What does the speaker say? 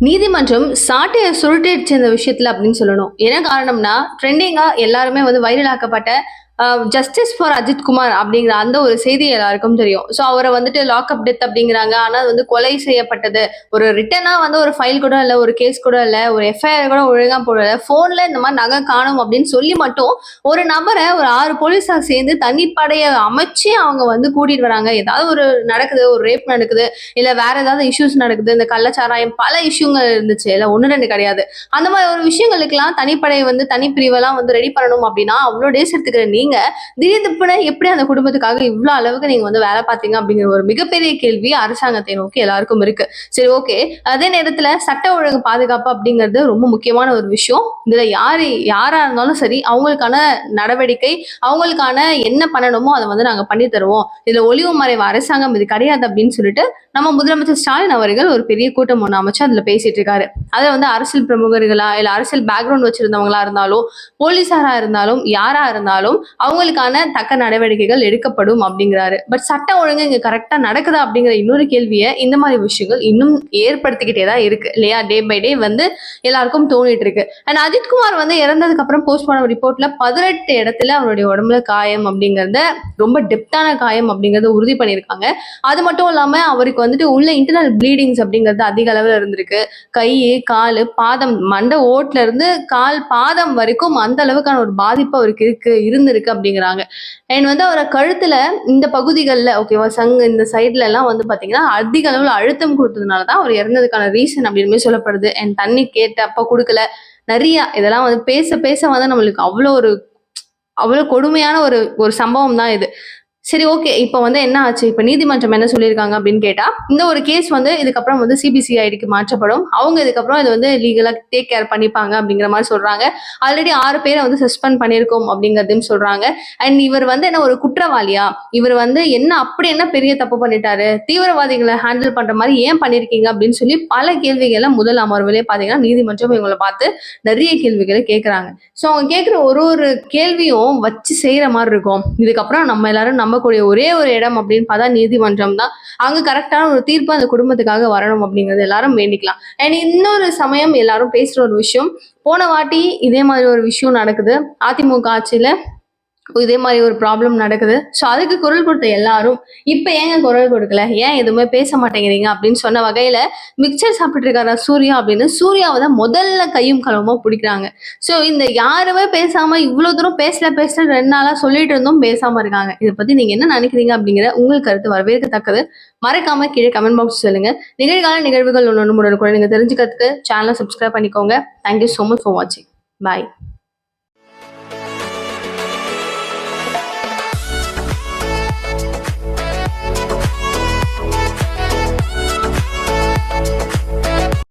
நீதிமன்றம் சாட்டையை சுருட்டிடுச்சு இந்த விஷயத்துல அப்படின்னு சொல்லணும். என்ன காரணம்னா ட்ரெண்டிங்கா எல்லாருமே வந்து வைரல் ஆக்கப்பட்ட ஜஸ்டிஸ் ஃபார் அஜித் குமார் அப்படிங்கிற அந்த ஒரு செய்தி எல்லாருக்கும் தெரியும். ஸோ அவரை வந்துட்டு லாக்அப் டெத் அப்படிங்கிறாங்க. ஆனால் அது வந்து கொலை செய்யப்பட்டது. ஒரு ரிட்டனாக வந்து ஒரு ஃபைல் கூட இல்லை ஒரு கேஸ் கூட இல்லை ஒரு எஃப்ஐஆர் கூட ஒழுங்காக போடல. ஃபோனில் இந்த மாதிரி நகை காணும் அப்படின்னு சொல்லி மட்டும் ஒரு நபரை ஒரு ஆறு போலீஸார் சேர்ந்து தனிப்படையை அமைச்சு அவங்க வந்து கூட்டிட்டு வராங்க. ஏதாவது ஒரு நடக்குது ஒரு ரேப் நடக்குது இல்லை வேற ஏதாவது இஷ்யூஸ் நடக்குது இந்த கள்ளச்சாராயம் பல இஷ்யூங்கள் இருந்துச்சு. இல்லை ஒன்று ரெண்டு கிடையாது. அந்த மாதிரி ஒரு விஷயங்களுக்கெல்லாம் தனிப்படை வந்து தனிப்பிரிவெல்லாம் வந்து ரெடி பண்ணணும் அப்படின்னா அவ்வளோ டேஸ் எடுத்துக்கிற நீங்க திடீர்னு எப்படி அந்த குடும்பத்துக்காக இவ்வளவு அளவுக்கு நீங்க வந்து வேலை பார்த்தீங்க அப்படிங்கிற ஒரு மிகப்பெரிய கேள்வி அரசாங்கத்தை நோக்கி எல்லாருக்கும் இருக்கு. சரி ஓகே அதே நேரத்துல சட்ட ஒழுங்கு பாதுகாப்பு அப்படிங்கிறது ரொம்ப முக்கியமான ஒரு விஷயம். இதுல யாரு யாரா இருந்தாலும் சரி அவங்களுக்கான நடவடிக்கை அவங்களுக்கான என்ன பண்ணணுமோ அதை வந்து நாங்க பண்ணி தருவோம். இதுல ஒளிவு மறைவு அரசாங்கம் இது கிடையாது அப்படின்னு சொல்லிட்டு நம்ம முதலமைச்சர் ஸ்டாலின் அவர்கள் ஒரு பெரிய கூட்டம் ஒன்று அமைச்சு அதுல பேசிட்டு இருக்காரு. அதை வந்து அரசியல் பிரமுகர்களா இல்ல அரசியல் பேக்ரவுண்ட் வச்சிருந்தவங்களா இருந்தாலும் போலீஸாரா இருந்தாலும் யாரா இருந்தாலும் அவங்களுக்கான தக்க நடவடிக்கைகள் எடுக்கப்படும் அப்படிங்கிறாரு. பட் சட்ட ஒழுங்கு இங்க கரெக்டா நடக்குதா அப்படிங்கிற இன்னொரு கேள்வியை இந்த மாதிரி விஷயங்கள் இன்னும் ஏற்படுத்திக்கிட்டே தான் இருக்கு. இல்லையா? டே பை டே வந்து எல்லாருக்கும் தோணிட்டு இருக்கு. அண்ட் அஜித்குமார் வந்து இறந்ததுக்கு அப்புறம் போஸ்ட்மார்டம் ரிப்போர்ட்ல பதினெட்டு இடத்துல அவருடைய உடம்புல காயம் அப்படிங்கறத ரொம்ப டெப்தான காயம் அப்படிங்கறத உறுதி பண்ணியிருக்காங்க. அது மட்டும் இல்லாம அவருக்கு வந்துட்டு உள்ள இன்டர்னல் ப்ளீடிங்ஸ் அப்படிங்கிறது அதிக அளவில் இருந்திருக்கு. கை கால் பாதம் மண்டை ஓட்டுல இருந்து கால் பாதம் வரைக்கும் அந்த அளவுக்கான ஒரு பாதிப்பு அவருக்கு இருக்கு இருந்திருக்கு. அப்படிங்கிறாங்க. அண்ட் வந்து அவரை கழுத்துல இந்த பகுதிகளில் ஓகேவா சங்கு இந்த சைட்ல எல்லாம் வந்து பாத்தீங்கன்னா அதிக அளவில் அழுத்தம் கொடுத்ததுனால தான் அவர் இறந்ததுக்கான ரீசன் அப்படின்னு சொல்லப்படுது. அண்ட் தண்ணி கேட்டு அப்ப கொடுக்கல. நிறைய இதெல்லாம் வந்து பேச பேச வந்து நம்மளுக்கு அவ்வளோ ஒரு அவ்வளோ கொடுமையான ஒரு ஒரு சம்பவம் தான் இது. சரி ஓகே இப்போ வந்து என்ன ஆச்சு? இப்போ நீதிமன்றம் என்ன சொல்லியிருக்காங்க அப்படின்னு கேட்டால் இந்த ஒரு கேஸ் வந்து இதுக்கப்புறம் வந்து சிபிசிஐடிக்கு மாற்றப்படும். அவங்க இதுக்கப்புறம் இது வந்து லீகலாக டேக் கேர் பண்ணிப்பாங்க அப்படிங்கிற மாதிரி சொல்கிறாங்க ஆல்ரெடி ஆறு பேரை வந்து சஸ்பெண்ட் பண்ணியிருக்கோம் அப்படிங்கிறதையும் சொல்கிறாங்க அண்ட் இவர் வந்து என்ன ஒரு குற்றவாளியா? இவர் வந்து என்ன அப்படி என்ன பெரிய தப்பு பண்ணிட்டாரு? தீவிரவாதிகளை ஹேண்டில் பண்ணுற மாதிரி ஏன் பண்ணியிருக்கீங்க அப்படின்னு சொல்லி பல கேள்விகளை முதல் அமர்விலே பார்த்தீங்கன்னா நீதிமன்றம் இவங்களை பார்த்து நிறைய கேள்விகளை கேட்குறாங்க ஸோ அவங்க கேட்குற ஒரு ஒரு கேள்வியும் வச்சு செய்கிற மாதிரி இருக்கும். இதுக்கப்புறம் நம்ம எல்லாரும் நம்ம நம்பக்கூடிய ஒரே ஒரு இடம் அப்படின்னு பார்த்தா நீதிமன்றம் தான். அங்க கரெக்டான ஒரு தீர்ப்பு அந்த குடும்பத்துக்காக வரணும் அப்படிங்கிறது எல்லாரும் வேண்டிக்கலாம். அண்ட் இன்னொரு சமயம் எல்லாரும் பேசுற ஒரு விஷயம் போன வாட்டி இதே மாதிரி ஒரு விஷயம் நடக்குது. அதிமுக ஆட்சியில இதே மாதிரி ஒரு ப்ராப்ளம் நடக்குது. ஸோ அதுக்கு குரல் கொடுத்த எல்லாரும் இப்போ ஏங்க குரல் கொடுக்கல? ஏன் எதுவுமே பேச மாட்டேங்கிறீங்க? அப்படின்னு சொன்ன வகையில் மிக்சர் சாப்பிட்டுருக்காரா சூர்யா அப்படின்னு சூர்யாவை தான் முதல்ல கையும் களவுமா பிடிக்கிறாங்க. ஸோ இந்த யாருமே பேசாம இவ்வளோ தூரம் பேசல பேசல ரெண்டு நாளாக சொல்லிட்டு இருந்தும் பேசாம இருக்காங்க. இதை பத்தி நீங்க என்ன நினைக்கிறீங்க அப்படிங்கிற உங்கள் கருத்து வரவேற்கத்தக்கது. மறக்காம கீழே கமெண்ட் பாக்ஸ் சொல்லுங்க. நிகழ்கால நிகழ்வுகள் ஒன்று ஒன்று கூட நீங்கள் தெரிஞ்சுக்கிறதுக்கு சேனலை சப்ஸ்கிரைப் பண்ணிக்கோங்க. தேங்க்யூ ஸோ மச் ஃபார் வாட்சிங் பாய்